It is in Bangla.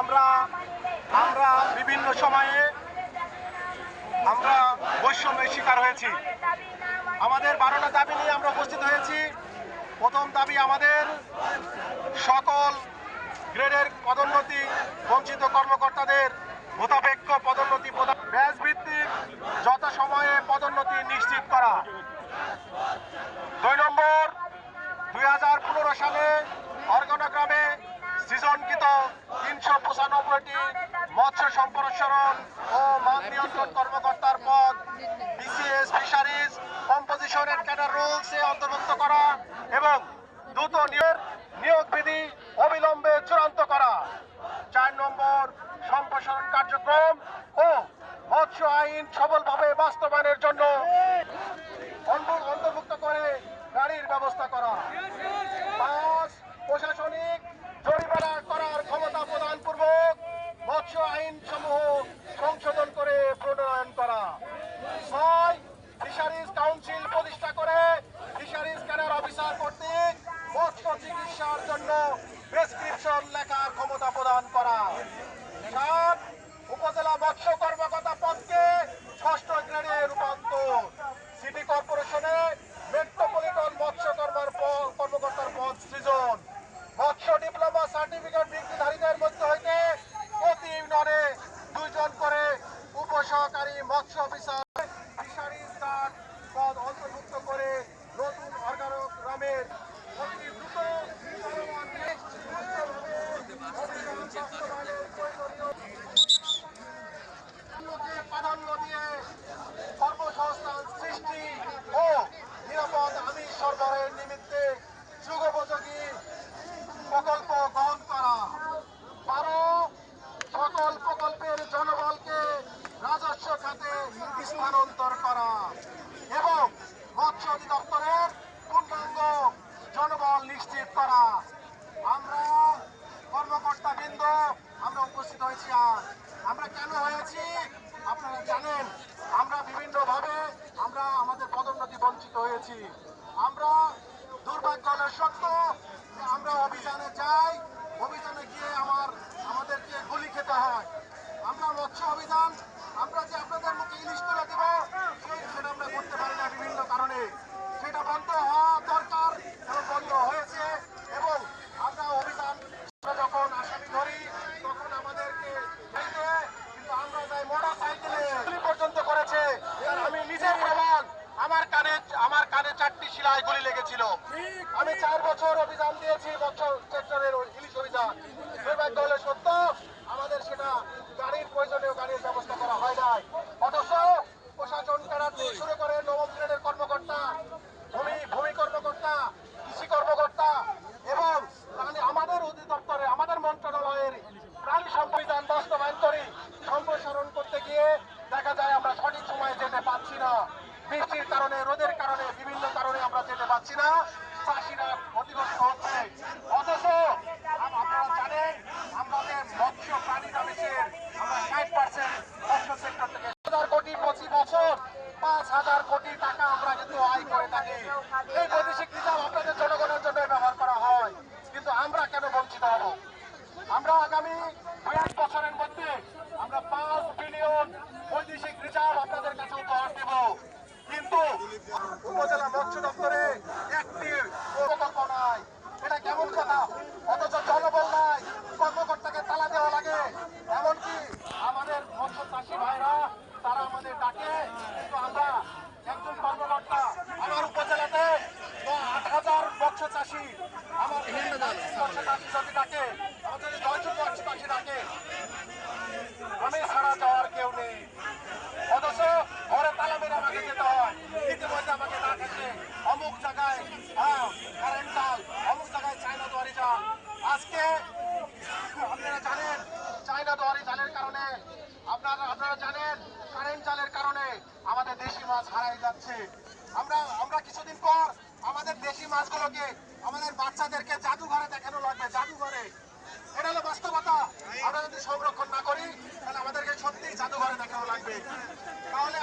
আমরা আমরা বিভিন্ন সময়ে আমরা বৈষম্যের শিকার হয়েছি। আমাদের বারোটা দাবি নিয়ে আমরা উপস্থিত হয়েছি। প্রথম দাবি আমাদের, সকল গ্রেডের পদোন্নতি বঞ্চিত কর্মকর্তাদের মোতাবেক্ষ পদোন্নতি ব্যাস ভিত্তিক যত সময়ে পদোন্নতি নিশ্চিত করা। দুই নম্বর, দুই হাজার পনেরো সালে অর্গনগ্রামে সৃজনকৃত তিনশো পঁচানব্বইটি মৎস্য সম্প্রসারণ ও মাছ নিয়ন্ত্রণ কর্মকর্তার পদ। BCS fisheries composition and cadre rules অন্তর্ভুক্ত করা এবং দ্রুত নিয়োগ নিয়োগ বিধি অবিলম্বে চূড়ান্ত করা। চার নম্বর সম্প্রসারণ কার্যক্রম ও মৎস্য আইন সফলভাবে বাস্তবায়নের জন্য অন্তর্ভুক্ত করে গাড়ির ব্যবস্থা করা। প্রশাসনিক জরিমানা করার ক্ষমতা প্রদান পূর্বক মৎস্য আইন সমূহ সংশোধন করে প্রণয়ন করা। ছয়, ফিশারিজ কাউন্সিল প্রতিষ্ঠা করে ফিশারিজ ক্যাডার অফিসার কর্তৃক মৎস্য চিকিৎসার জন্য প্রেসক্রিপশন লেখার ক্ষমতা প্রদান করা। সাত, উপজেলা মৎস্য কর্মকর্তা পদকে ষষ্ঠ গ্রেডে রূপান্তর। সিটি কর্পোরেশনে উপসহকারী মৎস্য অফিসার ফিশারিজ তার পদ অন্তর্ভুক্ত করে নতুন অর্গানোগ্রামের অতি দ্রুত নিশ্চিত করা। আমরা কর্মকর্তা বৃন্দ আমরা উপস্থিত হয়েছি আজ। আমরা কেন হয়েছি? আপনারা জানেন, আমরা বিভিন্নভাবে আমরা আমাদের পদোন্নতি বঞ্চিত হয়েছি। আমরা দুর্ভাগ্য সত্য যে আমরা অভিযানে যাই, অভিযানে গিয়ে আমার, আমাদেরকে গুলি খেতে হয়। আমরা মৎস্য অভিযান, আমরা যে আপনাদের মুখে ইলিশ তুলে দেবো সেটা আমরা করতে পারি না বিভিন্ন কারণে। শিলায় লেগেছিল। আমি চার বছর অভিযান দিয়েছি বছর সেক্টরের ইলিশ অভিযান। দুর্ভাগ্য হলে সত্য, আমাদের সেটা গাড়ির প্রয়োজনীয় গাড়ির ব্যবস্থা করা হয় নাই। অথচ প্রশাসন থেকে শুরু করে নবম শ্রেণির কর্মকর্তা, ভূমি ভূমি কর্মকর্তা, কৃষি কর্মকর্তা এবং আমাদের অধিদপ্তরে, আমাদের মন্ত্রণালয়ের প্রাণী সম্পদান বাস্তবায়ন করি, সম্প্রসারণ করতে গিয়ে দেখা যায় আমরা সঠিক সময়ে যেতে পারছি না। বৃষ্টির কারণে, রোদের কারণে, বিভিন্ন কারণে আমরা যেতে পারছি না। চাষিরা ক্ষতিগ্রস্ত হচ্ছে। অথচ আপনারা জানেন, আমাদের মৎস্য প্রাণী দাবিসের আমরা ষাট পার্সেন্ট মৎস্য সেক্টর থেকে হাজার কোটি প্রতি বছর, পাঁচ হাজার কোটি টাকা আমরা কিন্তু আয় করে থাকি। এই বৈদেশিক রিজার্ভ আপনাদের জনগণের জন্য ব্যবহার করা হয় কিন্তু আমরা কেন বঞ্চিত হব আমরা আগামী দু এক বছরের মধ্যে আমরা পাঁচ বিলিয়ন বৈদেশিক রিজার্ভ আপনাদের কাছে উপহার দেব কিন্তু উপজেলা মৎস্য দপ্তরে একটি প্রকল্প নাই এটা কেমন কথা অথচ জনবল নাই কর্মকর্তাকে তালা দেওয়া লাগে এমনকি আমাদের মৎস্য চাষী ভাইরা তারা আমাদের ডাকে। কিন্তু আমরা একজন কর্মকর্তা আমার উপজেলাতে আট হাজার মৎস্য চাষী আমার চাষী যদি ডাকে আমাদের দশজন মৎস্য চাষী ডাকে। আমি ছাড়া যাওয়ার কেউ নেই। অথচ ঘরে তালা মেরে আমাকে যেতে হয়। ইতিমধ্যে আমাকে ডাকেছে অমুক জায়গায় হ্যাঁ কারেন্ট জাল অমুক জায়গায় চায়না দুয়ারি জাল আজকে আপনারা জানেন চায়না দুয়ারি জালের কারণে আপনারা আপনারা জানেন, কারেন্ট জালের কারণে আমাদের দেশি মাছ হারাই যাচ্ছে। আমরা আমরা কিছুদিন পর আমাদের দেশি মাছগুলোকে আমাদের বাচ্চাদেরকে জাদুঘরে দেখানো লাগবে, জাদুঘরে। এটা হলো বাস্তবতা। আমরা যদি সংরক্ষণ না করি, তাহলে আমাদেরকে সত্যি জাদুঘরে দেখানো লাগবে। তাহলে